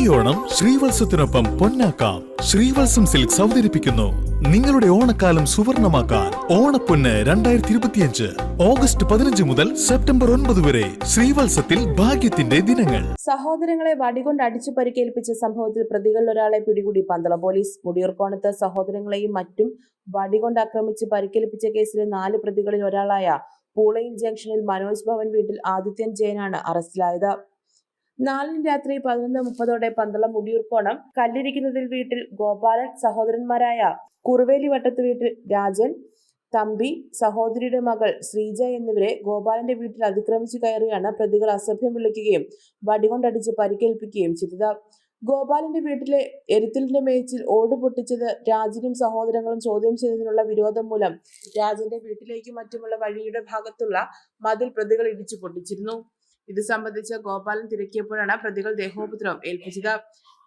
ഈ ഓണം ശ്രീവത്സത്തിനൊപ്പം പൊന്നാക്കാം. ശ്രീവത്സം സിൽക്സ് അവതരിപ്പിക്കുന്നു. നിങ്ങളുടെ ഓണക്കാലം സുവർണമാക്കാൻ ഓണപ്പൊന്ന് രണ്ടായിരത്തി ഇരുപത്തിയഞ്ച് ഓഗസ്റ്റ് പതിനഞ്ച് മുതൽ സെപ്റ്റംബർ ഒൻപത് വരെ ശ്രീവത്സത്തിൽ ഭാഗ്യത്തിന്റെ ദിനങ്ങൾ. സഹോദരങ്ങളെ വടികൊണ്ട് അടിച്ചു പരിക്കേൽപ്പിച്ച സംഭവത്തിൽ പ്രതികളിൽ ഒരാളെ പിടികൂടി പന്തള പോലീസ്. മുടിയൂർക്കോണത്ത് സഹോദരങ്ങളെയും മറ്റും വടികൊണ്ട് ആക്രമിച്ച് പരിക്കേൽപ്പിച്ച കേസിലെ നാല് പ്രതികളിൽ ഒരാളായ പൂളയിൽ ജംഗ്ഷനിൽ മനോജ് ഭവൻ വീട്ടിൽ ആദിത്യൻ ജയനാണ് അറസ്റ്റിലായത്. നാലിന് രാത്രി പതിനൊന്ന് മുപ്പതോടെ പന്തളം മുടിയൂർക്കോണം. കല്ലിരിക്കുന്നതിൽ വീട്ടിൽ ഗോപാലൻ സഹോദരന്മാരായ കുറുവേലി വട്ടത്ത് വീട്ടിൽ രാജൻ തമ്പി സഹോദരിയുടെ മകൾ ശ്രീജ എന്നിവരെ ഗോപാലന്റെ വീട്ടിൽ അതിക്രമിച്ചു കയറിയാണ് പ്രതികൾ അസഭ്യം വിളിക്കുകയും വടികൊണ്ടടിച്ച് പരിക്കേൽപ്പിക്കുകയും ചെയ്തത്. ഗോപാലന്റെ വീട്ടിലെ എരുത്തിലിന്റെ മേച്ചിൽ ഓട് പൊട്ടിച്ചത് രാജനും സഹോദരങ്ങളും ചോദ്യം ചെയ്തതിനുള്ള വിരോധം മൂലം രാജന്റെ വീട്ടിലേക്കും മറ്റുമുള്ള വഴിയുടെ ഭാഗത്തുള്ള മതിൽ പ്രതികൾ ഇടിച്ചു പൊട്ടിച്ചിരുന്നു. ഇത് സംബന്ധിച്ച് ഗോപാലൻ തിരക്കിയപ്പോഴാണ് പ്രതികൾ ദേഹോപദ്രവം ഏൽപ്പിച്ചത്.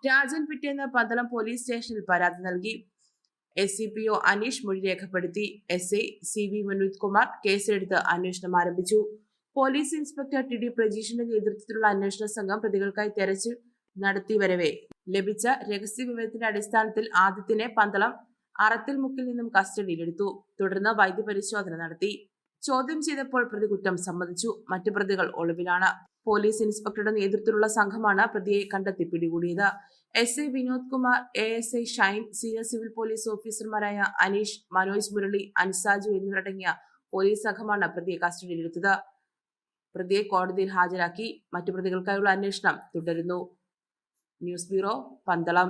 രാജൻ പിറ്റേന്ന് പന്തളം പോലീസ് സ്റ്റേഷനിൽ പരാതി നൽകി. S C P O Aneesh മൊഴി രേഖപ്പെടുത്തി. S I C V Vinod Kumar കേസെടുത്ത് അന്വേഷണം ആരംഭിച്ചു. പോലീസ് ഇൻസ്പെക്ടർ ടി ഡി പ്രജീഷിന്റെ നേതൃത്വത്തിലുള്ള അന്വേഷണ സംഘം പ്രതികൾക്കായി തെരച്ചിൽ നടത്തി വരവെ. ലഭിച്ച രഹസ്യ വിവരത്തിന്റെ അടിസ്ഥാനത്തിൽ ആദ്യത്തിനെ പന്തളം അറത്തിൽ മുക്കിൽ നിന്നും കസ്റ്റഡിയിലെടുത്തു. തുടർന്ന് വൈദ്യപരിശോധന നടത്തി. ചോദ്യം ചെയ്തപ്പോൾ പ്രതി കുറ്റം സമ്മതിച്ചു. മറ്റു പ്രതികൾ ഒളിവിലാണ്. പോലീസ് ഇൻസ്പെക്ടറുടെ നേതൃത്വത്തിലുള്ള സംഘമാണ് പ്രതിയെ കണ്ടെത്തി പിടികൂടിയത്. S A Vinod Kumar A S I Shine senior civil police ഓഫീസർമാരായ അനീഷ് മനോജ് മുരളി അൻസാജു എന്നിവരടങ്ങിയ പോലീസ് സംഘമാണ് പ്രതിയെ കസ്റ്റഡിയിലെടുത്തത്. പ്രതിയെ കോടതിയിൽ ഹാജരാക്കി മറ്റു പ്രതികൾക്കായുള്ള അന്വേഷണം തുടരുന്നു. News bureau Pandalam.